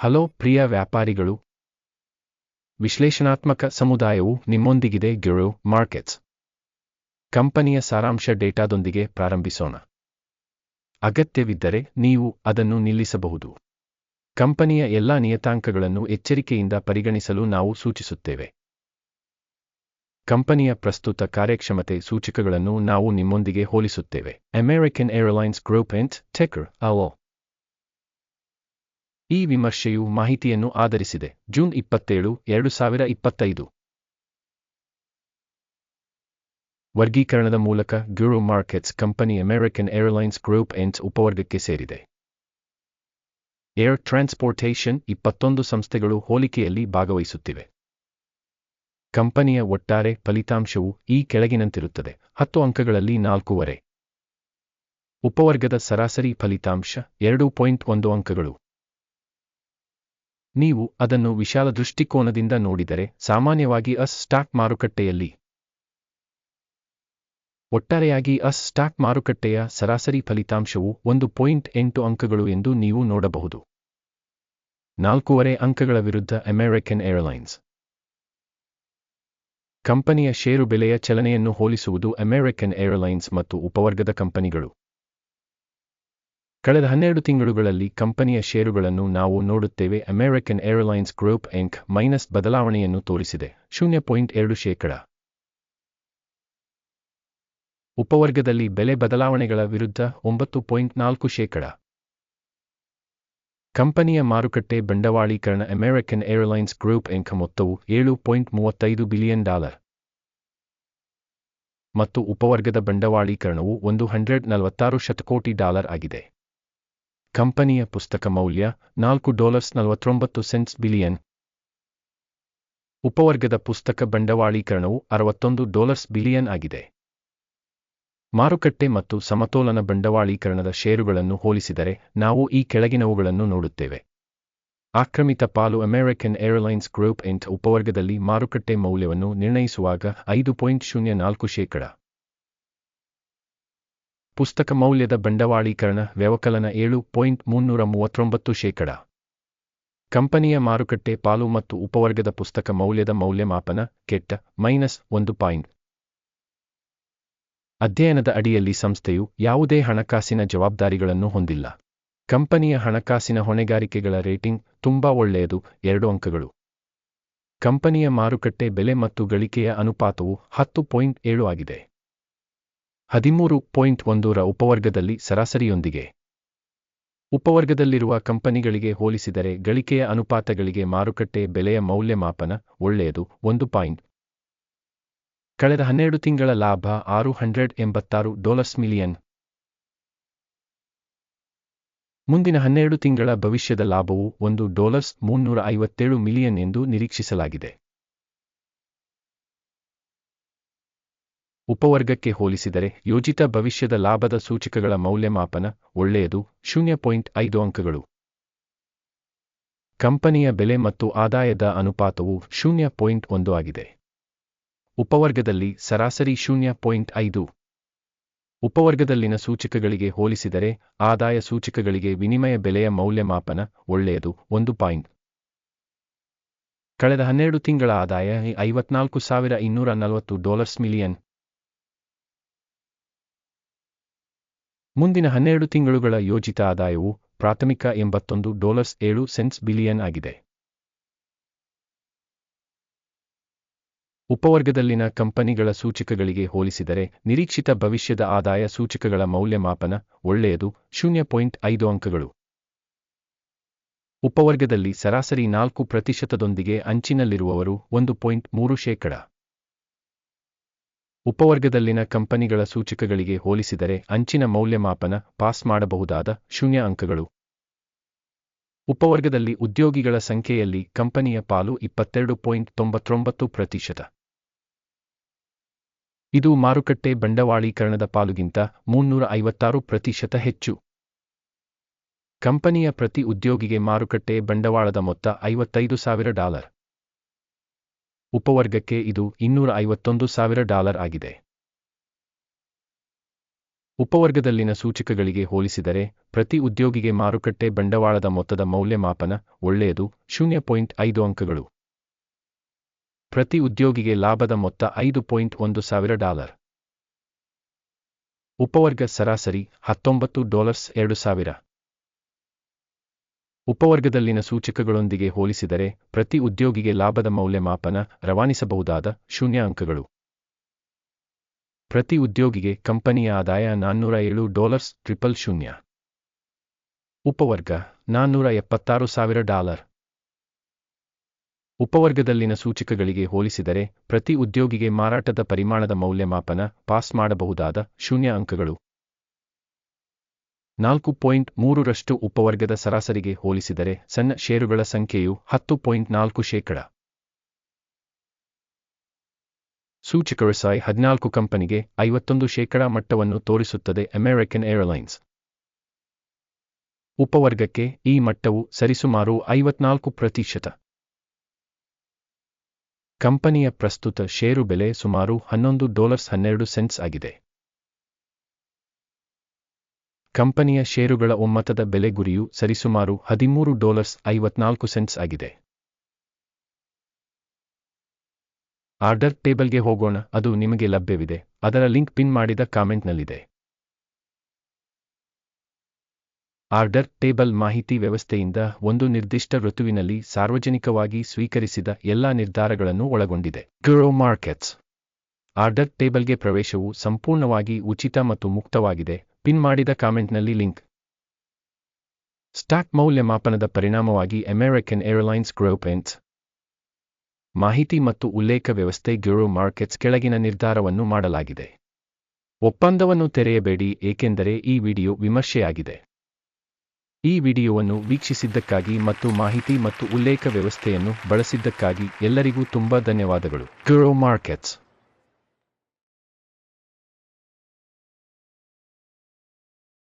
Hello ಪ್ರಿಯ ವ್ಯಾಪಾರಿಗಳು. ವಿಶ್ಲೇಷಣಾತ್ಮಕ ಸಮುದಾಯವು ನಿಮ್ಮೊಂದಿಗಿದೆ ಗಿರೋ ಮಾರ್ಕೆಟ್ಸ್. ಕಂಪನಿಯ ಸಾರಾಂಶ ಡೇಟಾದೊಂದಿಗೆ ಪ್ರಾರಂಭಿಸೋಣ. ಅಗತ್ಯವಿದ್ದರೆ ನೀವು ಅದನ್ನು ನಿಲ್ಲಿಸಬಹುದು. ಕಂಪನಿಯ ಎಲ್ಲಾ ನಿಯತಾಂಕಗಳನ್ನು ಎಚ್ಚರಿಕೆಯಿಂದ ಪರಿಗಣಿಸಲು ನಾವು ಸೂಚಿಸುತ್ತೇವೆ. ಕಂಪನಿಯ ಪ್ರಸ್ತುತ ಕಾರ್ಯಕ್ಷಮತೆ ಸೂಚಕಗಳನ್ನು ನಾವು ನಿಮ್ಮೊಂದಿಗೆ ಹೋಲಿಸುತ್ತೇವೆ. ಅಮೆರಿಕನ್ ಏರ್ಲೈನ್ಸ್ ಗ್ರೂಪ್ ಎಂಟ್ ಟೆಕರ್ ಅಲೋ ಈ ವಿಮರ್ಶೆಯು ಮಾಹಿತಿಯನ್ನು ಆಧರಿಸಿದೆ. ಜೂನ್ ಇಪ್ಪತ್ತೇಳು, ಎರಡು ಸಾವಿರ ಇಪ್ಪತ್ತೈದು. ವರ್ಗೀಕರಣದ ಮೂಲಕ ಗ್ಯೂರೋ markets company American Airlines group ಎನ್ಸ್ ಉಪವರ್ಗಕ್ಕೆ ಸೇರಿದೆ. ಏರ್ ಟ್ರಾನ್ಸ್ಪೋರ್ಟೇಷನ್ ಇಪ್ಪತ್ತೊಂದು ಸಂಸ್ಥೆಗಳು ಹೋಲಿಕೆಯಲ್ಲಿ ಭಾಗವಹಿಸುತ್ತಿವೆ. ಕಂಪನಿಯ ಒಟ್ಟಾರೆ ಫಲಿತಾಂಶವು ಈ ಕೆಳಗಿನಂತಿರುತ್ತದೆ. ಹತ್ತು ಅಂಕಗಳಲ್ಲಿ ನಾಲ್ಕೂವರೆ. ಉಪವರ್ಗದ ಸರಾಸರಿ ಫಲಿತಾಂಶ ಎರಡು ಪಾಯಿಂಟ್ ಒಂದು ಅಂಕಗಳು. ನೀವು ಅದನ್ನು ವಿಶಾಲ ದೃಷ್ಟಿಕೋನದಿಂದ ನೋಡಿದರೆ ಸಾಮಾನ್ಯವಾಗಿ ಅಸ್ ಸ್ಟಾಕ್ ಮಾರುಕಟ್ಟೆಯಲ್ಲಿ ಒಟ್ಟಾರೆಯಾಗಿ ಅಸ್ ಸ್ಟಾಕ್ ಮಾರುಕಟ್ಟೆಯ ಸರಾಸರಿ ಫಲಿತಾಂಶವು ಒಂದು ಪಾಯಿಂಟ್ ಎಂಟು ಅಂಕಗಳು ಎಂದು ನೀವು ನೋಡಬಹುದು. ನಾಲ್ಕೂವರೆ ಅಂಕಗಳ ವಿರುದ್ಧ ಅಮೆರಿಕನ್ ಏರ್ಲೈನ್ಸ್ ಕಂಪನಿಯ ಷೇರು ಬೆಲೆಯ ಚಲನೆಯನ್ನು ಹೋಲಿಸುವುದು ಅಮೆರಿಕನ್ ಏರ್ಲೈನ್ಸ್ ಮತ್ತು ಉಪವರ್ಗದ ಕಂಪನಿಗಳು. ಕಳೆದ ಹನ್ನೆರಡು ತಿಂಗಳುಗಳಲ್ಲಿ ಕಂಪನಿಯ ಷೇರುಗಳನ್ನು ನಾವು ನೋಡುತ್ತೇವೆ. American Airlines group Inc minus ಬದಲಾವಣೆಯನ್ನು ತೋರಿಸಿದೆ. ಶೂನ್ಯ ಪಾಯಿಂಟ್ ಎರಡು ಶೇಕಡ. ಉಪವರ್ಗದಲ್ಲಿ ಬೆಲೆ ಬದಲಾವಣೆಗಳ ವಿರುದ್ಧ ಒಂಬತ್ತು ಪಾಯಿಂಟ್ ನಾಲ್ಕು ಶೇಕಡ. ಕಂಪನಿಯ ಮಾರುಕಟ್ಟೆ ಬಂಡವಾಳೀಕರಣ ಅಮೆರಿಕನ್ ಏರ್ಲೈನ್ಸ್ ಗ್ರೂಪ್ ಎಂಕ್ ಮೊತ್ತವು ಏಳು ಪಾಯಿಂಟ್ ಮೂವತ್ತೈದು ಬಿಲಿಯನ್ ಡಾಲರ್. ಮತ್ತು ಉಪವರ್ಗದ ಬಂಡವಾಳೀಕರಣವು ಒಂದು ಹಂಡ್ರೆಡ್ ನಲವತ್ತಾರು ಶತಕೋಟಿ ಡಾಲರ್ ಆಗಿದೆ. ಕಂಪನಿಯ ಪುಸ್ತಕ ಮೌಲ್ಯ ನಾಲ್ಕು ಡಾಲರ್ಸ್ ನಲವತ್ತೊಂಬತ್ತು ಸೆಂಟ್ಸ್ ಬಿಲಿಯನ್. ಉಪವರ್ಗದ ಪುಸ್ತಕ ಬಂಡವಾಳೀಕರಣವು ಅರವತ್ತೊಂದು ಡಾಲರ್ಸ್ ಬಿಲಿಯನ್ ಆಗಿದೆ. ಮಾರುಕಟ್ಟೆ ಮತ್ತು ಸಮತೋಲನ ಬಂಡವಾಳೀಕರಣದ ಷೇರುಗಳನ್ನು ಹೋಲಿಸಿದರೆ ನಾವು ಈ ಕೆಳಗಿನವುಗಳನ್ನು ನೋಡುತ್ತೇವೆ. ಆಕ್ರಮಿತ ಪಾಲು ಅಮೆರಿಕನ್ ಏರ್ಲೈನ್ಸ್ ಗ್ರೂಪ್ ಎಂಟ್ ಉಪವರ್ಗದಲ್ಲಿ ಮಾರುಕಟ್ಟೆ ಮೌಲ್ಯವನ್ನು ನಿರ್ಣಯಿಸುವಾಗ ಐದು ಪಾಯಿಂಟ್ ಶೂನ್ಯ ನಾಲ್ಕು ಶೇಕಡ. ಪುಸ್ತಕ ಮೌಲ್ಯದ ಬಂಡವಾಳೀಕರಣ ವ್ಯವಕಲನ ಏಳು ಪಾಯಿಂಟ್ ಮುನ್ನೂರ ಮೂವತ್ತೊಂಬತ್ತು ಶೇಕಡ. ಕಂಪನಿಯ ಮಾರುಕಟ್ಟೆ, ಪಾಲು ಮತ್ತು ಉಪವರ್ಗದ ಪುಸ್ತಕ ಮೌಲ್ಯದ ಮೌಲ್ಯಮಾಪನ ಕೆಟ್ಟ ಮೈನಸ್ ಒಂದು ಪಾಯಿಂಟ್. ಅಧ್ಯಯನದ ಅಡಿಯಲ್ಲಿ ಸಂಸ್ಥೆಯು ಯಾವುದೇ ಹಣಕಾಸಿನ ಜವಾಬ್ದಾರಿಗಳನ್ನು ಹೊಂದಿಲ್ಲ. ಕಂಪನಿಯ ಹಣಕಾಸಿನ ಹೊಣೆಗಾರಿಕೆಗಳ ರೇಟಿಂಗ್ ತುಂಬಾ ಒಳ್ಳೆಯದು, ಎರಡು ಅಂಕಗಳು. ಕಂಪನಿಯ ಮಾರುಕಟ್ಟೆ ಬೆಲೆ ಮತ್ತು ಗಳಿಕೆಯ ಅನುಪಾತವು ಹತ್ತು ಪಾಯಿಂಟ್ ಏಳು ಆಗಿದೆ. ಹದಿಮೂರು ಪಾಯಿಂಟ್ ಒಂದರ ಉಪವರ್ಗದಲ್ಲಿ ಸರಾಸರಿಯೊಂದಿಗೆ. ಉಪವರ್ಗದಲ್ಲಿರುವ ಕಂಪನಿಗಳಿಗೆ ಹೋಲಿಸಿದರೆ ಗಳಿಕೆಯ ಅನುಪಾತಗಳಿಗೆ ಮಾರುಕಟ್ಟೆ ಬೆಲೆಯ ಮೌಲ್ಯಮಾಪನ ಒಳ್ಳೆಯದು, ಒಂದು ಪಾಯಿಂಟ್. ಕಳೆದ ಹನ್ನೆರಡು ತಿಂಗಳ ಲಾಭ ಆರು ಹಂಡ್ರೆಡ್ ಎಂಬತ್ತಾರು ಡಾಲರ್ಸ್ ಮಿಲಿಯನ್. ಮುಂದಿನ ಹನ್ನೆರಡು ತಿಂಗಳ ಭವಿಷ್ಯದ ಲಾಭವು ಒಂದು ಡಾಲರ್ಸ್ ಮುನ್ನೂರ ಐವತ್ತೇಳು ಮಿಲಿಯನ್ ಎಂದು ನಿರೀಕ್ಷಿಸಲಾಗಿದೆ. ಉಪವರ್ಗಕ್ಕೆ ಹೋಲಿಸಿದರೆ ಯೋಜಿತ ಭವಿಷ್ಯದ ಲಾಭದ ಸೂಚಕಗಳ ಮೌಲ್ಯಮಾಪನ ಒಳ್ಳೆಯದು, ಶೂನ್ಯ ಪಾಯಿಂಟ್ ಐದು ಅಂಕಗಳು. ಕಂಪನಿಯ ಬೆಲೆ ಮತ್ತು ಆದಾಯದ ಅನುಪಾತವು ಶೂನ್ಯ ಪಾಯಿಂಟ್ ಒಂದು ಆಗಿದೆ. ಉಪವರ್ಗದಲ್ಲಿ ಸರಾಸರಿ ಶೂನ್ಯ ಪಾಯಿಂಟ್ ಐದು. ಉಪವರ್ಗದಲ್ಲಿನ ಸೂಚಕಗಳಿಗೆ ಹೋಲಿಸಿದರೆ ಆದಾಯ ಸೂಚಕಗಳಿಗೆ ವಿನಿಮಯ ಬೆಲೆಯ ಮೌಲ್ಯಮಾಪನ ಒಳ್ಳೆಯದು, ಒಂದು ಪಾಯಿಂಟ್. ಕಳೆದ ಹನ್ನೆರಡು ತಿಂಗಳ ಆದಾಯ ಐವತ್ನಾಲ್ಕು ಸಾವಿರ ಇನ್ನೂರ ನಲವತ್ತು ಡಾಲರ್ಸ್ ಮಿಲಿಯನ್. ಮುಂದಿನ ಹನ್ನೆರಡು ತಿಂಗಳುಗಳ ಯೋಜಿತ ಆದಾಯವು ಪ್ರಾಥಮಿಕ ಎಂಬತ್ತೊಂದು ಡಾಲರ್ಸ್ ಏಳು ಸೆನ್ಸ್ ಬಿಲಿಯನ್ ಆಗಿದೆ. ಉಪವರ್ಗದಲ್ಲಿನ ಕಂಪನಿಗಳ ಸೂಚಕಗಳಿಗೆ ಹೋಲಿಸಿದರೆ ನಿರೀಕ್ಷಿತ ಭವಿಷ್ಯದ ಆದಾಯ ಸೂಚಕಗಳ ಮೌಲ್ಯಮಾಪನ ಒಳ್ಳೆಯದು, ಶೂನ್ಯ ಪಾಯಿಂಟ್ ಐದು ಅಂಕಗಳು. ಉಪವರ್ಗದಲ್ಲಿ ಸರಾಸರಿ ನಾಲ್ಕು ಪ್ರತಿಶತದೊಂದಿಗೆ ಅಂಚಿನಲ್ಲಿರುವವರು ಒಂದು ಪಾಯಿಂಟ್ ಮೂರು ಶೇಕಡ. ಉಪವರ್ಗದಲ್ಲಿನ ಕಂಪನಿಗಳ ಸೂಚಕಗಳಿಗೆ ಹೋಲಿಸಿದರೆ ಅಂಚಿನ ಮೌಲ್ಯಮಾಪನ ಪಾಸ್ ಮಾಡಬಹುದಾದ ಶೂನ್ಯ ಅಂಕಗಳು. ಉಪವರ್ಗದಲ್ಲಿ ಉದ್ಯೋಗಿಗಳ ಸಂಖ್ಯೆಯಲ್ಲಿ ಕಂಪನಿಯ ಪಾಲು ಇಪ್ಪತ್ತೆರಡು ಪಾಯಿಂಟ್ ತೊಂಬತ್ತೊಂಬತ್ತು ಪ್ರತಿಶತ. ಇದು ಮಾರುಕಟ್ಟೆ ಬಂಡವಾಳೀಕರಣದ ಪಾಲುಗಿಂತ ಮುನ್ನೂರ ಐವತ್ತಾರು ಪ್ರತಿಶತ ಹೆಚ್ಚು. ಕಂಪನಿಯ ಪ್ರತಿ ಉದ್ಯೋಗಿಗೆ ಮಾರುಕಟ್ಟೆ ಬಂಡವಾಳದ ಮೊತ್ತ ಐವತ್ತೈದು ಸಾವಿರ ಡಾಲರ್. ಉಪವರ್ಗಕ್ಕೆ ಇದು ಇನ್ನೂರ ಐವತ್ತೊಂದು ಸಾವಿರ ಡಾಲರ್ ಆಗಿದೆ. ಉಪವರ್ಗದಲ್ಲಿನ ಸೂಚಕಗಳಿಗೆ ಹೋಲಿಸಿದರೆ, ಪ್ರತಿ ಉದ್ಯೋಗಿಗೆ ಮಾರುಕಟ್ಟೆ ಬಂಡವಾಳದ ಮೊತ್ತದ ಮೌಲ್ಯಮಾಪನ ಒಳ್ಳೆಯದು, ಶೂನ್ಯ ಪಾಯಿಂಟ್ ಅಂಕಗಳು. ಪ್ರತಿ ಉದ್ಯೋಗಿಗೆ ಲಾಭದ ಮೊತ್ತ ಐದು ಪಾಯಿಂಟ್ ಒಂದು ಸಾವಿರ ಡಾಲರ್. ಉಪವರ್ಗ ಸರಾಸರಿ ಹತ್ತೊಂಬತ್ತು ಡಾಲರ್ಸ್ ಎರಡು ಉಪವರ್ಗದಲ್ಲಿನ ಸೂಚಕಗಳೊಂದಿಗೆ ಹೋಲಿಸಿದರೆ ಪ್ರತಿ ಉದ್ಯೋಗಿಗೆ ಲಾಭದ ಮೌಲ್ಯಮಾಪನ ರವಾನಿಸಬಹುದಾದ ಶೂನ್ಯ ಅಂಕಗಳು ಪ್ರತಿ ಉದ್ಯೋಗಿಗೆ ಕಂಪನಿಯ ಆದಾಯ ನಾನ್ನೂರ ಏಳು ಡಾಲರ್ಸ್ ಟ್ರಿಪಲ್ ಶೂನ್ಯ. ಉಪವರ್ಗ ನಾನ್ನೂರ ಎಪ್ಪತ್ತಾರು ಸಾವಿರ ಡಾಲರ್. ಉಪವರ್ಗದಲ್ಲಿನ ಸೂಚಕಗಳಿಗೆ ಹೋಲಿಸಿದರೆ ಪ್ರತಿ ಉದ್ಯೋಗಿಗೆ ಮಾರಾಟದ ಪರಿಮಾಣದ ಮೌಲ್ಯಮಾಪನ ಪಾಸ್ ಮಾಡಬಹುದಾದ ಶೂನ್ಯ ಅಂಕಗಳು. ನಾಲ್ಕು ಪಾಯಿಂಟ್ ಮೂರರಷ್ಟು ಉಪವರ್ಗದ ಸರಾಸರಿಗೆ ಹೋಲಿಸಿದರೆ ಸಣ್ಣ ಷೇರುಗಳ ಸಂಖ್ಯೆಯು ಹತ್ತು ಪಾಯಿಂಟ್ ನಾಲ್ಕು ಶೇಕಡ. ಸೂಚಕರಸಾಯ್ ಹದಿನಾಲ್ಕು ಕಂಪನಿಗೆ ಐವತ್ತೊಂದು ಶೇಕಡ ಮಟ್ಟವನ್ನು ತೋರಿಸುತ್ತದೆ ಅಮೆರಿಕನ್ ಏರ್ಲೈನ್ಸ್. ಉಪವರ್ಗಕ್ಕೆ ಈ ಮಟ್ಟವು ಸರಿಸುಮಾರು ಐವತ್ನಾಲ್ಕು ಪ್ರತಿಶತ. ಕಂಪನಿಯ ಪ್ರಸ್ತುತ ಷೇರು ಬೆಲೆ ಸುಮಾರು ಹನ್ನೊಂದು ಡಾಲರ್ಸ್ ಹನ್ನೆರಡು ಸೆಂಟ್ಸ್ ಆಗಿದೆ. ಕಂಪನಿಯ ಷೇರುಗಳ ಒಮ್ಮತದ ಬೆಲೆ ಗುರಿಯು ಸರಿಸುಮಾರು ಹದಿಮೂರು ಡಾಲರ್ಸ್ ಐವತ್ನಾಲ್ಕು ಸೆಂಟ್ಸ್ ಆಗಿದೆ. ಆರ್ಡರ್ ಟೇಬಲ್ಗೆ ಹೋಗೋಣ, ಅದು ನಿಮಗೆ ಲಭ್ಯವಿದೆ. ಅದರ ಲಿಂಕ್ ಪಿನ್ ಮಾಡಿದ ಕಾಮೆಂಟ್ನಲ್ಲಿದೆ. ಆರ್ಡರ್ ಟೇಬಲ್ ಮಾಹಿತಿ ವ್ಯವಸ್ಥೆಯಿಂದ ಒಂದು ನಿರ್ದಿಷ್ಟ ಋತುವಿನಲ್ಲಿ ಸಾರ್ವಜನಿಕವಾಗಿ ಸ್ವೀಕರಿಸಿದ ಎಲ್ಲಾ ನಿರ್ಧಾರಗಳನ್ನು ಒಳಗೊಂಡಿದೆ. ಗ್ರೋ ಮಾರ್ಕೆಟ್ಸ್ ಆರ್ಡರ್ ಟೇಬಲ್ಗೆ ಪ್ರವೇಶವು ಸಂಪೂರ್ಣವಾಗಿ ಉಚಿತ ಮತ್ತು ಮುಕ್ತವಾಗಿದೆ. ಪಿನ್ ಮಾಡಿದ ಕಾಮೆಂಟ್ನಲ್ಲಿ ಲಿಂಕ್. ಸ್ಟಾಕ್ ಮೌಲ್ಯಮಾಪನದ ಪರಿಣಾಮವಾಗಿ ಅಮೆರಿಕನ್ ಏರ್ಲೈನ್ಸ್ ಗ್ರೋಪೆಂಟ್ಸ್ ಮಾಹಿತಿ ಮತ್ತು ಉಲ್ಲೇಖ ವ್ಯವಸ್ಥೆ ಗ್ಯೂರೋ ಮಾರ್ಕೆಟ್ಸ್ ಕೆಳಗಿನ ನಿರ್ಧಾರವನ್ನು ಮಾಡಲಾಗಿದೆ. ಒಪ್ಪಂದವನ್ನು ತೆರೆಯಬೇಡಿ, ಏಕೆಂದರೆ ಈ ವಿಡಿಯೋ ವಿಮರ್ಶೆಯಾಗಿದೆ. ಈ ವಿಡಿಯೋವನ್ನು ವೀಕ್ಷಿಸಿದ್ದಕ್ಕಾಗಿ ಮತ್ತು ಮಾಹಿತಿ ಮತ್ತು ಉಲ್ಲೇಖ ವ್ಯವಸ್ಥೆಯನ್ನು ಬಳಸಿದ್ದಕ್ಕಾಗಿ ಎಲ್ಲರಿಗೂ ತುಂಬಾ ಧನ್ಯವಾದಗಳು. ಗ್ಯೂರೋ ಮಾರ್ಕೆಟ್ಸ್.